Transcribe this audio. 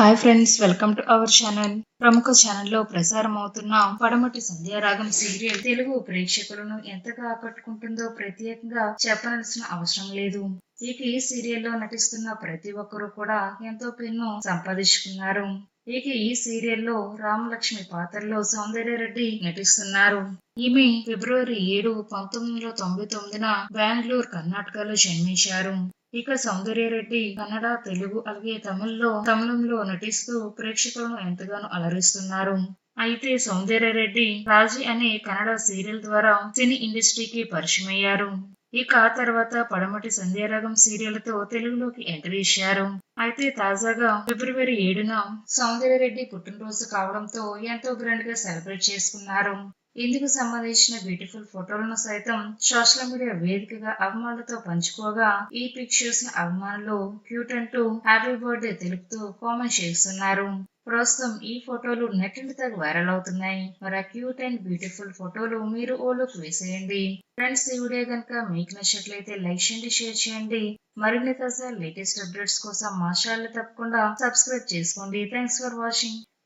Hi friends welcome to our channel ప్రముఖ ఛానల్లో ప్రసారం అవుతున్న పడమటి సంధ్యారాగం సీరియల్ తెలుగు ప్రేక్షకులను ఎంతగా ఆకట్టుకుంటుందో ప్రత్యేకంగా చెప్పనలసిన అవసరం లేదు. ఇక ఈ సీరియల్లో నటిస్తున్న ప్రతి ఒక్కరూ కూడా ఎంతో పెన్ను సంపాదించుకున్నారు. ఇక ఈ సీరియల్లో రామలక్ష్మి పాత్రలో సౌందర్యరెడ్డి నటిస్తున్నారు. ఈమె ఫిబ్రవరి ఏడు పంతొమ్మిది వందల తొంభై తొమ్మిదిన బెంగళూరు కర్ణాటకలో జన్మించారు. ఇక సౌందర్యరెడ్డి కన్నడ తెలుగు అలాగే తమిళ్ళో తమిళంలో నటిస్తూ ప్రేక్షకులను ఎంతగానో అలరిస్తున్నారు. అయితే సౌందర్యరెడ్డి రాజీ అనే కన్నడ సీరియల్ ద్వారా సినీ ఇండస్ట్రీకి పరిచయమయ్యారు ఇక ఆ తర్వాత పడమటి సంధ్యారాగం సీరియల్తో తెలుగులోకి ఎంట్రీ ఇచ్చారు. అయితే తాజాగా ఫిబ్రవరి ఏడున సౌందర్యరెడ్డి పుట్టినరోజు కావడంతో ఎంతో గ్రాండ్గా సెలబ్రేట్ చేసుకున్నారు. ఇందుకు సంబంధించిన బ్యూటిఫుల్ ఫోటోలను సైతం సోషల్ మీడియా వేదికగా అభిమానులతో పంచుకోగా ఈ పిక్చర్స్ అభిమానులు క్యూట్ అంటూ హ్యాపీ బర్త్డే తెలుపుతూ కామెంట్ చేస్తున్నారు. ప్రస్తుతం ఈ ఫోటోలు నెట్టింటి తగ్గ వైరల్ అవుతున్నాయి. మరి ఆ క్యూట్ అండ్ బ్యూటిఫుల్ ఫోటోలు మీరు ఓలోకి వేసేయండి. ఫ్రెండ్స్ ఈ వీడియో కనుక మీకు నచ్చినట్లయితే లైక్ చేయండి షేర్ చేయండి. మరిన్ని తాజా లేటెస్ట్ అప్డేట్స్ కోసం మా ఛానల్ తప్పకుండా సబ్స్క్రైబ్ చేసుకోండి. Thanks for watching.